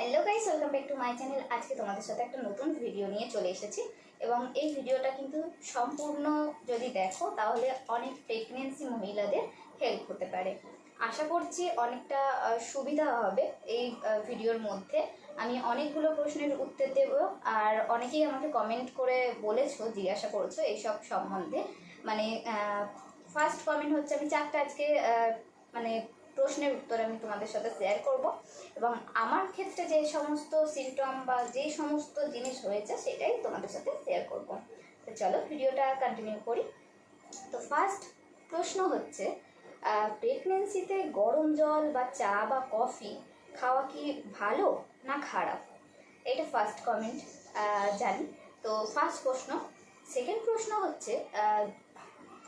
Hello guys welcome back to my channel আজকে তোমাদের সাথে একটা নতুন ভিডিও নিয়ে চলে এসেছি। এবং এই ভিডিওটা কিন্তু সম্পূর্ণ যদি দেখো, তাহলে অনেক প্রেগনেন্সি মহিলাদের হেল্প হতে পারে। আশা করছি অনেকটা সুবিধা হবে এই ভিডিওর মধ্যে। আমি অনেকগুলো প্রশ্নের উত্তর দেব, আর অনেকেই আমাকে কমেন্ট করে বলেছ, জিজ্ঞাসা করছ এইসব সম্বন্ধে। মানে ফার্স্ট কমেন্ট হচ্ছে আমি চারটা আজকে মানে প্রশ্নের উত্তর আমি তোমাদের সাথে শেয়ার করব। এবং আমার ক্ষেত্রে যে সমস্ত সিমটম বা যে সমস্ত জিনিস হয়েছে, সেটাই তোমাদের সাথে শেয়ার করব। তো চলো ভিডিওটা কন্টিনিউ করি। তো ফার্স্ট প্রশ্ন হচ্ছে প্রেগনেন্সিতে গরম জল বা চা বা কফি খাওয়া কি ভালো না খারাপ? এটা ফার্স্ট কমেন্ট জানি। তো ফার্স্ট প্রশ্ন। সেকেন্ড প্রশ্ন হচ্ছে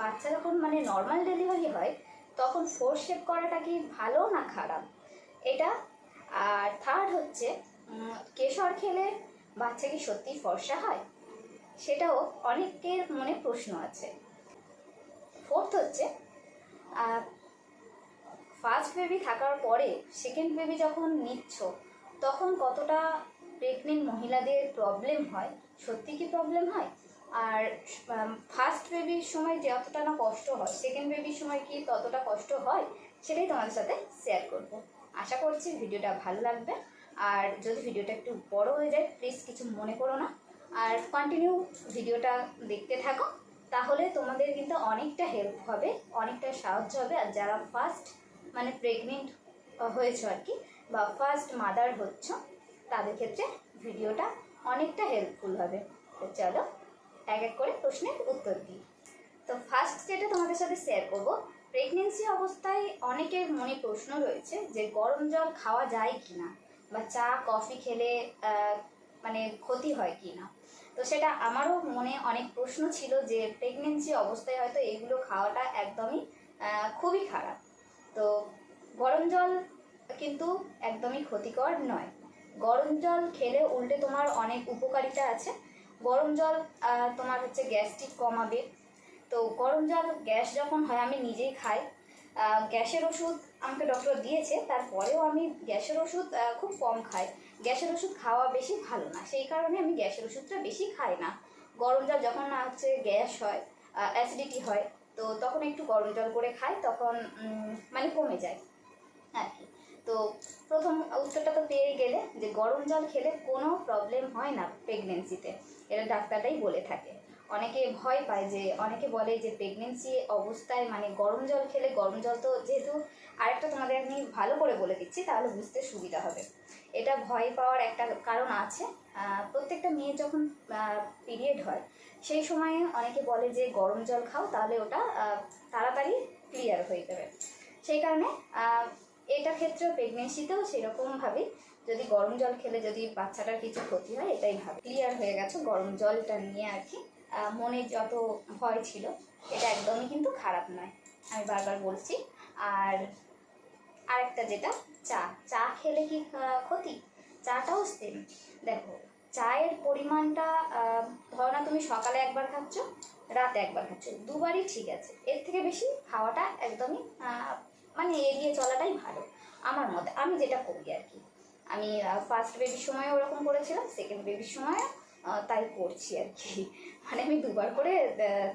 বাচ্চা যখন মানে নর্মাল ডেলিভারি হয় তখন ফোর শেপ করাটা কি ভালো না খারাপ? এটা। আর থার্ড হচ্ছে কেশর খেলে বাচ্চা কি সত্যি ফর্সা হয়? সেটাও অনেকের মনে প্রশ্ন আছে। ফোর্থ হচ্ছে ফার্স্ট বেবি থাকার পরে সেকেন্ড বেবি যখন নিচ্ছ, তখন কতটা প্রেগনেন্ট মহিলাদের প্রবলেম হয়? সত্যি কি প্রবলেম হয়? আর ফার্স্ট বেবির সময় যতটা না কষ্ট হয় সেকেন্ড বেবির সময় কি ততটা কষ্ট হয়, সেটাই তোমাদের সাথে শেয়ার করব। আশা করছি ভিডিওটা ভালো লাগবে। আর যদি ভিডিওটা একটু বড় হয়ে যায় প্লিজ কিছু মনে করো না। আর কন্টিনিউ ভিডিওটা দেখতে থাকো, তাহলে তোমাদের কিন্তু অনেকটা হেল্প হবে, অনেকটা সাহায্য হবে। আর যারা ফার্স্ট মানে প্রেগনেন্ট হয়েছো আর কি, বা ফার্স্ট মাদার হচ্ছ, তাদের ক্ষেত্রে ভিডিওটা অনেকটা হেল্পফুল হবে। তো চলো এক এক করে প্রশ্নের উত্তর দিই। তো ফার্স্ট যেটা তোমাদের সাথে শেয়ার করব প্রেগনেন্সি অবস্থায় অনেকের মনে প্রশ্ন রয়েছে যে গরম জল খাওয়া যায় কি না বা চা কফি খেলে মানে ক্ষতি হয় কি না তো সেটা আমারও মনে অনেক প্রশ্ন ছিল যে প্রেগনেন্সি অবস্থায় হয়তো এগুলো খাওয়াটা একদমই খুবই খারাপ। তো গরম জল কিন্তু একদমই ক্ষতিকর নয়। গরম জল খেলে উল্টে তোমার অনেক উপকারিতা আছে। গরম জল তোমার হচ্ছে গ্যাস্ট্রিক কমাবে। তো গরম জল, গ্যাস যখন হয়, আমি নিজেই খাই। গ্যাসের ওষুধ আমাকে ডক্টর দিয়েছে, তারপরেও আমি গ্যাসের ওষুধ খুব কম খাই। গ্যাসের ওষুধ খাওয়া বেশি ভালো না, সেই কারণে আমি গ্যাসের ওষুধটা বেশি খাই না। গরম জল যখন না হচ্ছে গ্যাস হয় অ্যাসিডিটি হয়, তো তখন একটু গরম জল করে খাই, তখন মানে কমে যায় আর কি। তো প্রথম উত্তরটা তো পেয়ে গেলে যে গরম জল খেলে কোনো প্রবলেম হয় না প্রেগনেন্সিতে এটা ডাক্তারটাই বলে থাকে। অনেকে ভয় পায় যে, অনেকে বলে যে প্রেগনেন্সি অবস্থায় মানে গরম জল খেলে, গরম জল তো যেহেতু আরেকটা তোমাদের আমি ভালো করে বলে দিচ্ছি, তাহলে বুঝতে সুবিধা হবে। এটা ভয় পাওয়ার একটা কারণ আছে। প্রত্যেকটা মেয়ে যখন পিরিয়ড হয়, সেই সময়ে অনেকে বলে যে গরম জল খাও, তাহলে ওটা তাড়াতাড়ি ক্লিয়ার হয়ে যাবে। সেই কারণে এটা ক্ষেত্রে প্রেগনেন্সিতেও সেরকমভাবে যদি গরম জল খেলে যদি বাচ্চাটার কিছু ক্ষতি হয়, এটাই ভাবে। ক্লিয়ার হয়ে গেছে, গরম জলটা নিয়ে আর কি। মনে যত ভয় ছিল, এটা একদমই কিন্তু খারাপ নয়, আমি বারবার বলছি। আর আরেকটা যেটা, চা। চা খেলে কি ক্ষতি? চাটাও সেম দেখো, চায়ের পরিমাণটা ধরো না তুমি সকালে একবার খাচ্ছ, রাতে একবার খাচ্ছ, দুবারই ঠিক আছে। এর থেকে বেশি খাওয়াটা একদমই মানে এড়িয়ে চলাটাই ভালো, আমার মতে। আমি যেটা করি আর কি। আমি ফার্স্ট বেবির সময় ওরকম করেছিলাম সেকেন্ড বেবির সময় তাই করছি আর কি। মানে আমি দুবার করে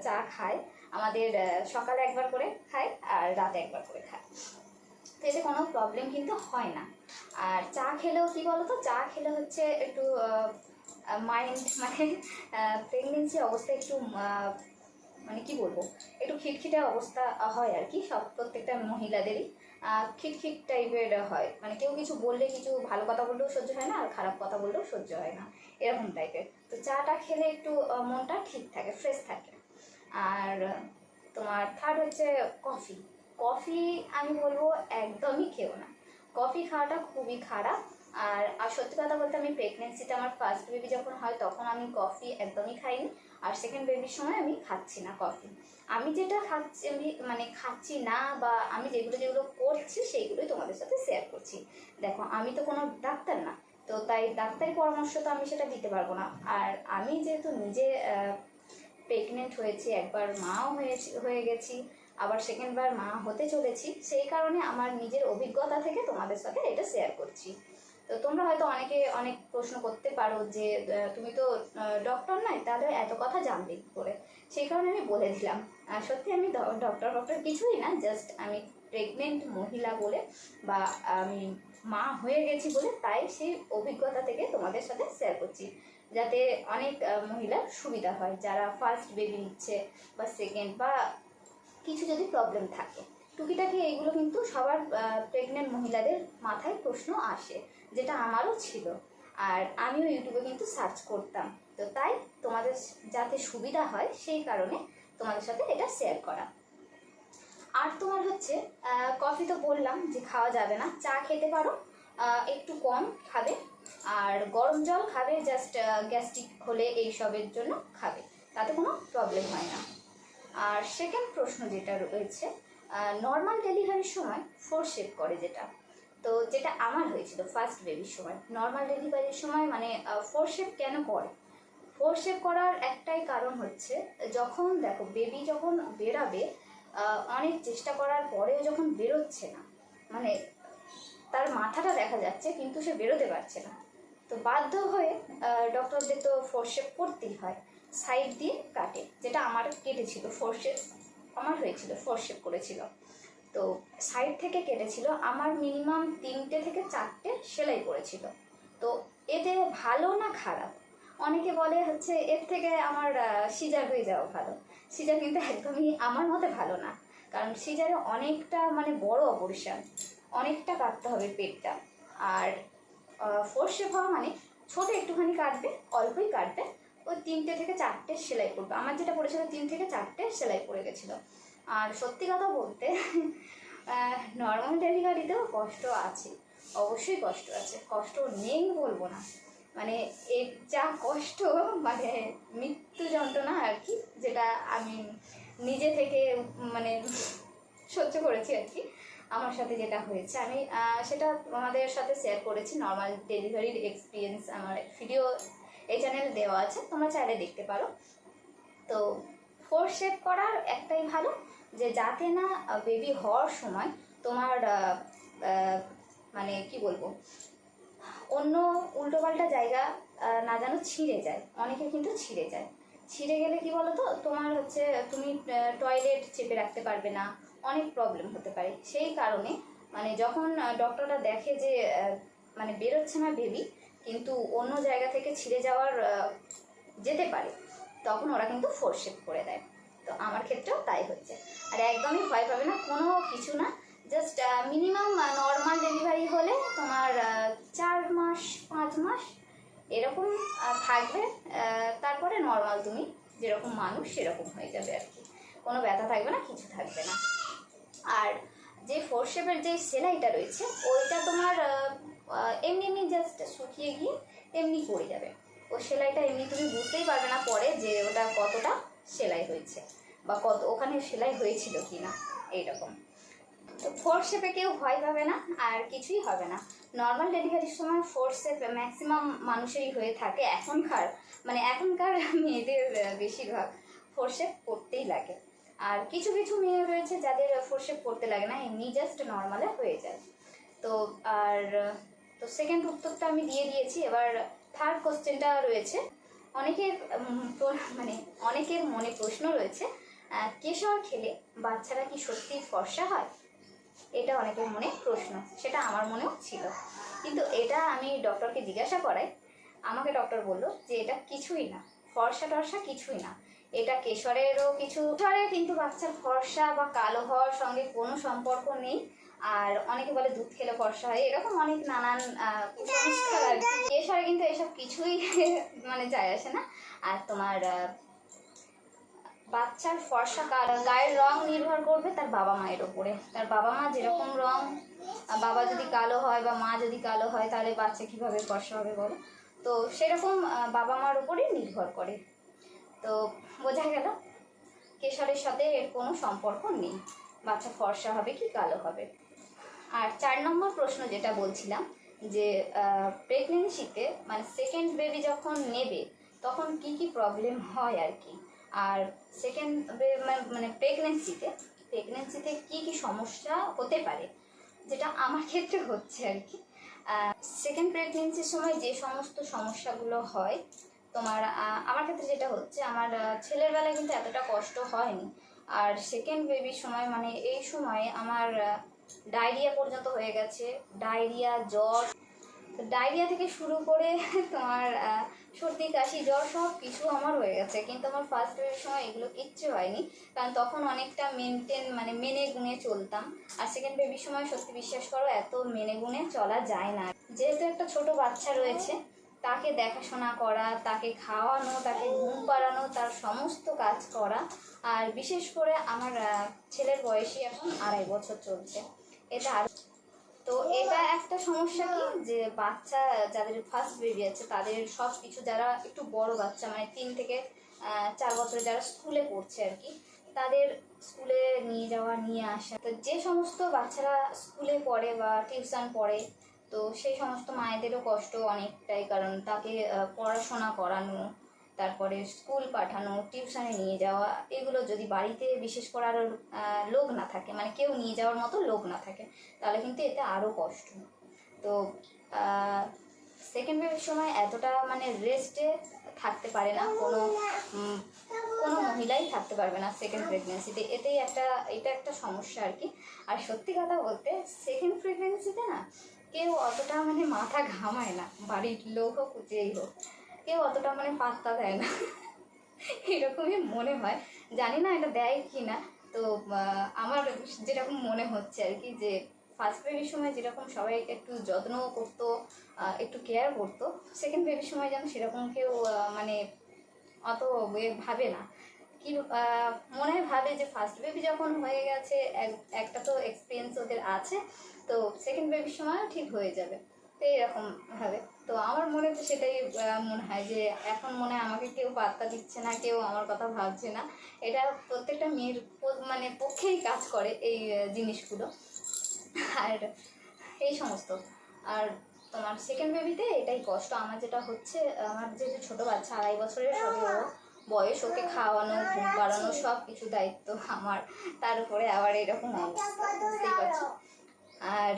চা খাই। আমাদের সকালে একবার করে খাই আর রাতে একবার করে খাই। তো এতে কোনো প্রবলেম কিন্তু হয় না। আর চা খেলেও কি বলতো? চা খেলে হচ্ছে একটু মাইন্ড মানে প্রেগনেন্সি অবস্থায় একটু মানে কি বলব, একটু খিটখিটে অবস্থা হয় আর কি সব প্রত্যেকটা মহিলাদেরই। খিটখিট টাইপের হয়। মানে কেউ কিছু বললে কিছু ভালো কথা বললেও সহ্য হয় না, আর খারাপ কথা বললেও সহ্য হয় না। এরকম টাইপের তো চাটা খেলে একটু মনটা ঠিক থাকে ফ্রেশ থাকে। আর, তোমার থার্ড হচ্ছে কফি কফি আমি বলব একদমই খেও না। কফি খাওয়াটা খুবই খারাপ। আর আর সত্যি কথা বলতে আমি প্রেগনেন্সিতে আমার ফার্স্ট বেবি যখন হয়, তখন আমি কফি একদমই খাইনি। আর সেকেন্ড বেবির সময় আমি খাচ্ছি না কফি আমি যেটা খাচ্ছি, আমি মানে খাচ্ছি না বা আমি যেগুলো যেগুলো করছি, সেইগুলোই তোমাদের সাথে শেয়ার করছি। দেখো, আমি তো কোনো ডাক্তার না, তো তাই ডাক্তারি পরামর্শ তো আমি সেটা দিতে পারব না। আর আমি যেহেতু নিজে প্রেগনেন্ট হয়েছি, একবার মাও হয়েছি, হয়ে গেছি, আবার সেকেন্ডবার মা হতে চলেছি, সেই কারণে আমার নিজের অভিজ্ঞতা থেকে তোমাদের সাথে এটা শেয়ার করছি। তো তোমরা হয়তো অনেকে অনেক প্রশ্ন করতে পারো যে তুমি তো ডক্টর নয়, তাহলে এত কথা জানবে কি করে? সেই কারণে আমি বলে দিলাম। আর সত্যি আমি ডক্টর ডক্টর কিছুই না জাস্ট আমি প্রেগনেন্ট মহিলা বলে বা আমি মা হয়ে গেছি বলে তাই সেই অভিজ্ঞতা থেকে তোমাদের সাথে শেয়ার করছি। যাতে অনেক মহিলার সুবিধা হয়, যারা ফার্স্ট বেবি নিচ্ছে বা সেকেন্ড বা কিছু যদি প্রবলেম থাকে। টুকিটাকি এইগুলো কিন্তু সবার প্রেগনেন্ট মহিলাদের মাথায় প্রশ্ন আসে, যেটা আমারও ছিল। আর আমিও ইউটিউবে কিন্তু সার্চ করতাম। তো তাই তোমাদের যাতে সুবিধা হয়, সেই কারণে তোমাদের সাথে এটা শেয়ার করা। আর তোমার হচ্ছে কফি তো বললাম যে খাওয়া যাবে না। চা খেতে পারো একটু কম খাবে। আর গরম জল খাবে জাস্ট গ্যাস্ট্রিক হলে এইসবের জন্য খাবে। তাতে কোনো প্রবলেম হয় না। আর সেকেন্ড প্রশ্ন যেটা রয়েছে নর্মাল ডেলিভারির সময় ফোর শেপ করে যেটা। তো যেটা আমার হয়েছিল ফার্স্ট বেবির সময় নর্মাল ডেলিভারির সময় মানে ফোর শেপ কেন করে? ফোর শেপ করার একটাই কারণ হচ্ছে, যখন দেখো বেবি যখন বেরাবে অনেক চেষ্টা করার পরেও যখন বেরোচ্ছে না মানে তার মাথাটা দেখা যাচ্ছে কিন্তু সে বেরোতে পারছে না। তো বাধ্য হয়ে ডক্টরদের তো ফোর শেপ করতেই হয় সাইড দিয়ে কাটে, যেটা আমার কেটেছিল ফোর শেপ আমার হয়েছিল ফোর শেপ করেছিল। তো সাইড থেকে কেটেছিল, আমার মিনিমাম তিনটে থেকে চারটে সেলাই পড়েছিল তো এতে ভালো না খারাপ? অনেকে বলে হচ্ছে এর থেকে আমার সিজার হয়ে যাওয়া ভালো। সিজার কিন্তু একদমই আমার মতে ভালো না। কারণ সিজারে অনেকটা মানে বড় অপারেশন অনেকটা কাটতে হবে পেটটা। আর ফোর শেপ হওয়া মানে ছোট একটুখানি কাটবে, অল্পই কাটবে, ওই তিনটে থেকে চারটে সেলাই পড়বে আমার যেটা পড়েছিল তিন থেকে চারটে সেলাই পড়ে গেছিল। আর সত্যি কথা বলতে নর্মাল ডেলিভারিতেও কষ্ট আছে, অবশ্যই কষ্ট আছে, কষ্ট নেই বলব না। মানে এর যা কষ্ট মানে মৃত্যু যন্ত্রণা আর কি, যেটা আমি নিজে থেকে মানে সহ্য করেছি আর কি, আমার সাথে যেটা হয়েছে। আমি সেটা তোমাদের সাথে শেয়ার করেছি নর্মাল ডেলিভারির এক্সপিরিয়েন্স আমার ভিডিও এই চ্যানেলে দেওয়া আছে, তোমরা চাইলে দেখতে পারো। তো ফোর শেপ করার একটাই ভালো যে যাতে না বেবি হওয়ার সময় তোমার মানে কি বলব, অন্য উল্টোপাল্টা জায়গা না যেন ছিঁড়ে যায়। অনেকে কিন্তু ছিঁড়ে যায়। ছিঁড়ে গেলে কি বলো তো তোমার হচ্ছে তুমি টয়লেট চেপে রাখতে পারবে না, অনেক প্রবলেম হতে পারে। সেই কারণে মানে যখন ডক্টররা দেখে যে মানে বেরোচ্ছে না বেবি কিন্তু অন্য জায়গা থেকে ছিঁড়ে যাওয়ার যেতে পারে, তখন ওরা কিন্তু ফোর শেপ করে দেয়। তো আমার ক্ষেত্রেও তাই হচ্ছে। আর একদমই ভয় পাবে না, কোনো কিছু না। জাস্ট মিনিমাম নর্মাল ডেলিভারি হলে তোমার চার মাস, পাঁচ মাস এরকম থাকবে। তারপরে নর্মাল তুমি যেরকম মানুষ সেরকম হয়ে যাবে আর কি। কোনো ব্যথা থাকবে না, কিছু থাকবে না। আর যে ফোর শেপের যে সেলাইটা রয়েছে, ওইটা তোমার এমনি এমনি জাস্ট শুকিয়ে গিয়ে এমনি পড়ে যাবে। ও সেলাইটা এমনি তুমি বুঝতেই পারবে না পরে যে ওটা কতটা সেলাই হয়েছে। বা কত, ওখানে সেলাই হয়েছিল কি না এইরকম। তো ফোর শেপে কেউ ভয় পাবে না, আর কিছুই হবে না। নর্মাল ডেলিভারির সময় ফোর শেপ ম্যাক্সিমাম মানুষেরই হয়ে থাকে। এখনকার মানে এখনকার মেয়েদের বেশিরভাগ ফোর শেপ করতেই লাগে। আর কিছু কিছু মেয়ে রয়েছে যাদের ফোর শেপ করতে লাগে না, এমনি জাস্ট নর্মালে হয়ে যায়। তো আর, তো সেকেন্ড উত্তরটা আমি দিয়ে দিয়েছি। এবার থার্ড কোশ্চেনটা রয়েছে। অনেকের মানে অনেকের মনে প্রশ্ন রয়েছে কেশর খেলে বাচ্চারা কি সত্যি ফর্সা হয়? এটা অনেকের মনে প্রশ্ন, সেটা আমার মনেও ছিল। কিন্তু এটা আমি ডক্টরকে জিজ্ঞাসা করাই, আমাকে ডক্টর বলল যে এটা কিছুই না, ফর্সা টর্সা কিছুই না। এটা কেশরেরও কিছু কেশরে কিন্তু বাচ্চার ফর্সা বা কালো হওয়ার সঙ্গে কোনো সম্পর্ক নেই। আর অনেকে বলে দুধ খেলে ফর্সা হয়, এরকম অনেক নানান কুসংস্কার আর কিন্তু এসব কিছুই মানে যায় আসে না। আর তোমার বাচ্চার ফর্সা গায়ের রং নির্ভর করবে তার বাবা মায়ের ওপরে। তার বাবা মা যেরকম রং বাবা যদি কালো হয় বা মা যদি কালো হয়, তাহলে বাচ্চা কীভাবে ফর্সা হবে বলো? তো সেরকম বাবা মার উপরেই নির্ভর করে। তো বোঝা গেল, কেশরের সাথে এর কোনো সম্পর্ক নেই। বাচ্চা ফর্সা হবে কি কালো হবে? আর চার নম্বর প্রশ্ন যেটা বলছিলাম, যে প্রেগনেন্সিতে মানে সেকেন্ড বেবি যখন নেবে, তখন কি কি প্রবলেম হয় আর কি? আর সেকেন্ড মানে প্রেগনেন্সিতে প্রেগনেন্সিতে কি কি সমস্যা হতে পারে, যেটা আমার ক্ষেত্রে হচ্ছে আর কি। সেকেন্ড প্রেগনেন্সির সময় যে সমস্ত সমস্যাগুলো হয়, তোমার আমার ক্ষেত্রে যেটা হচ্ছে, আমার ছেলের বেলায় কিন্তু এতটা কষ্ট হয়নি। আর সেকেন্ড বেবির সময় মানে এই সময়ে আমার ডায়রিয়া পর্যন্ত হয়ে গেছে। ডায়রিয়া, জ্বর। ডায়রিয়া থেকে শুরু করে তোমার সর্দি, কাশি, জ্বর সব কিছু আমার হয়ে গেছে। কিন্তু আমার ফার্স্ট বেবির সময় এগুলো কিচ্ছু হয়নি। কারণ তখন অনেকটা মেনটেন মানে মেনে গুনে চলতাম। আর সেকেন্ড বেবির সময় সত্যি বিশ্বাস করো, এত মেনে গুনে চলা যায় না। যেহেতু একটা ছোট বাচ্চা রয়েছে তাকে দেখাশোনা করা, তাকে খাওয়ানো, তাকে ঘুম পাড়ানো, তার সমস্ত কাজ করা। আর বিশেষ করে আমার ছেলের বয়সই এখন আড়াই বছর চলছে। এটা আর তো এটা একটা সমস্যা কি? যে বাচ্চা, যাদের ফার্স্ট বেবি আছে, তাদের সব কিছু যারা একটু বড় বাচ্চা মানে তিন থেকে চার বছরে যারা স্কুলে পড়ছে আর কি, তাদের স্কুলে নিয়ে যাওয়া, নিয়ে আসা। তো যে সমস্ত বাচ্চারা স্কুলে পড়ে বা টিউশন পড়ে তো সেই সমস্ত মায়েদেরও কষ্ট অনেকটাই, কারণ তাকে পড়াশোনা করানো, তারপরে স্কুল পাঠানো, টিউশনে নিয়ে যাওয়া, এগুলো যদি বাড়িতে বিশেষ করে আরও লোক না থাকে মানে কেউ নিয়ে যাওয়ার মতো লোক না থাকে, তাহলে কিন্তু এতে আরও কষ্ট। তো সেকেন্ড বেবির সময় এতটা মানে রেস্টে থাকতে পারে না, কোনো কোনো মহিলাই থাকতে পারবে না সেকেন্ড প্রেগনেন্সিতে এতেই একটা, এটা একটা সমস্যা আর কি। আর সত্যি কথা বলতে সেকেন্ড প্রেগনেন্সিতে না কেউ অতটা মানে মাথা ঘামায় না, বাড়ির লোক হোক, যেই হোক, কেউ অতটা মানে পাত্তা দেয় না। এরকমই মনে হয়। জানি না এটা দেয় কি না, তো আমার যেরকম মনে হচ্ছে আর কি যে ফার্স্ট বেবির সময় যেরকম সবাই একটু যত্ন করতো একটু কেয়ার করতো সেকেন্ড বেবির সময় যেন সেরকম কেউ মানে অত ভাবে না। কি মনে হয় ভাবে যে ফার্স্ট বেবি যখন হয়ে গেছে, এক- একটা তো এক্সপিরিয়েন্স ওদের আছে তো সেকেন্ড বেবির সময় ঠিক হয়ে যাবে। তো এরকম ভাবে তো আমার মনে তো সেটাই মনে হয় যে এখন মনে হয় আমাকে কেউ পাত্তা দিচ্ছে না, কেউ আমার কথা ভাবছে না। এটা প্রত্যেকটা মেয়ের মানে পক্ষেই কাজ করে এই জিনিসগুলো। আর এই সমস্ত। আর তোমার সেকেন্ড বেবিতে এটাই কষ্ট। আমার যেটা হচ্ছে, আমার যেহেতু ছোটো বাচ্চা, আড়াই বছরের সবে বয়স, ওকে খাওয়ানো পাড়ানো সব কিছু দায়িত্ব আমার। তার উপরে আবার এরকম অবস্থা। বুঝতেই পারছ? আর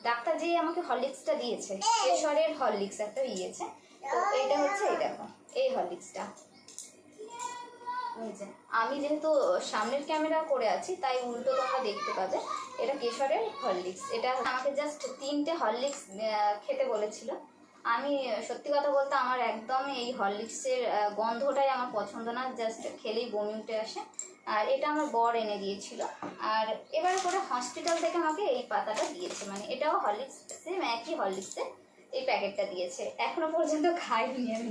ডাক্তার যে আমাকে হরলিক্সটা দিয়েছে কেশরের হরলিক্স একটা দিয়েছে, তো এটা হচ্ছে এই দেখো, এই হরলিক্সটা। আমি যেহেতু সামনের ক্যামেরা করে আছি, তাই উল্টো তোমরা দেখতে পাবে, এটা কেশরের হরলিক্স। এটা আমাকে জাস্ট তিনটে হরলিক্স খেতে বলেছিল। আমি, সত্যি কথা বলতে আমার একদম এই হরলিক্সের গন্ধটাই আমার পছন্দ না জাস্ট খেলেই বমি উঠে আসে। আর এটা আমার বর এনে দিয়েছিল। আর এবারে করে হসপিটাল থেকে আমাকে এই পাতাটা দিয়েছে। মানে এটাও হরলিক্স সেম একই হরলিক্সের এই প্যাকেটটা দিয়েছে। এখনও পর্যন্ত খাইনি আমি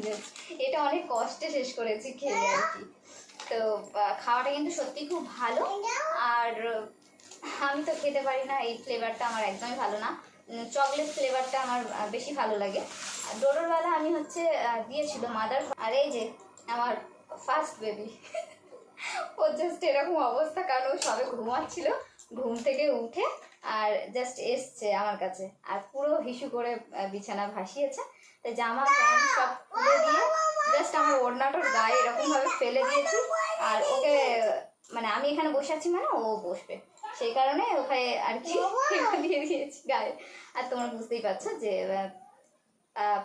এটা অনেক কষ্টে শেষ করেছি খেয়ে আর কি। তো খাওয়াটা কিন্তু সত্যি খুব ভালো। আর আমি তো খেতে পারি না, এই ফ্লেভারটা আমার একদমই ভালো না। চকলেট ফ্লেভারটা আমার বেশি ভালো লাগে। ডোডোর আমি হচ্ছে দিয়েছিল মাদার আর এই যে, আমার ফার্স্ট বেবি ওর জাস্ট এরকম অবস্থা কারণ ও সবে ঘুমাচ্ছিল ঘুম থেকে উঠে আর জাস্ট এসছে আমার কাছে আর পুরো হিসু করে বিছানা ভাসিয়েছে। তো জামা প্যান্ট সব খুলে দিয়ে জাস্ট আমার ওড়নাটার গায়ে এরকম ভাবে ফেলে দিয়েছি। আর ওকে মানে আমি এখানে বসে আছি মানে ও বসবে। সেই কারণে ওখানে আর কি দিয়ে দিয়েছি গায়ে। আর তোমরা বুঝতেই পারছ যে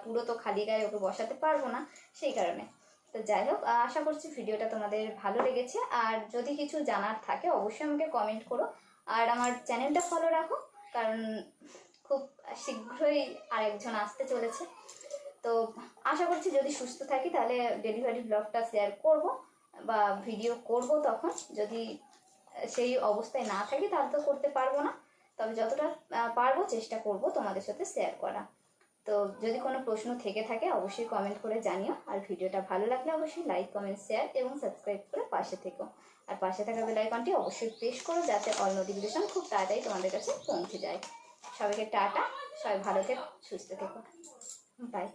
পুরো তো খালি গায়ে ওকে বসাতে পারব না সেই কারণে। তো যাই হোক আশা করছি ভিডিওটা তোমাদের ভালো লেগেছে। আর যদি কিছু জানার থাকে, অবশ্যই আমাকে কমেন্ট করো। আর আমার চ্যানেলটা ফলো রাখো, কারণ খুব শীঘ্রই আরেকজন আসতে চলেছে। তো আশা করছি যদি সুস্থ থাকি, তাহলে ডেলিভারি ব্লগটা শেয়ার করব বা ভিডিও করব তখন। যদি সেই অবস্থায় না থাকি, তাহলে তো করতে পারব না। তবে যতটা পারব, চেষ্টা করব তোমাদের সাথে শেয়ার করা। তো যদি কোনো প্রশ্ন থেকে থাকে, অবশ্যই কমেন্ট করে জানিও। আর ভিডিওটা ভালো লাগলে অবশ্যই লাইক কমেন্ট শেয়ার এবং সাবস্ক্রাইব করে পাশে থেকো। আর পাশে থাকা বেল আইকনটি অবশ্যই প্রেস করো যাতে অল নোটিফিকেশন খুব তাড়াতাড়ি তোমাদের কাছে পৌঁছে যায়। সবাইকে টাটা, সবাই ভালো থেকো, সুস্থ থেকো। বাই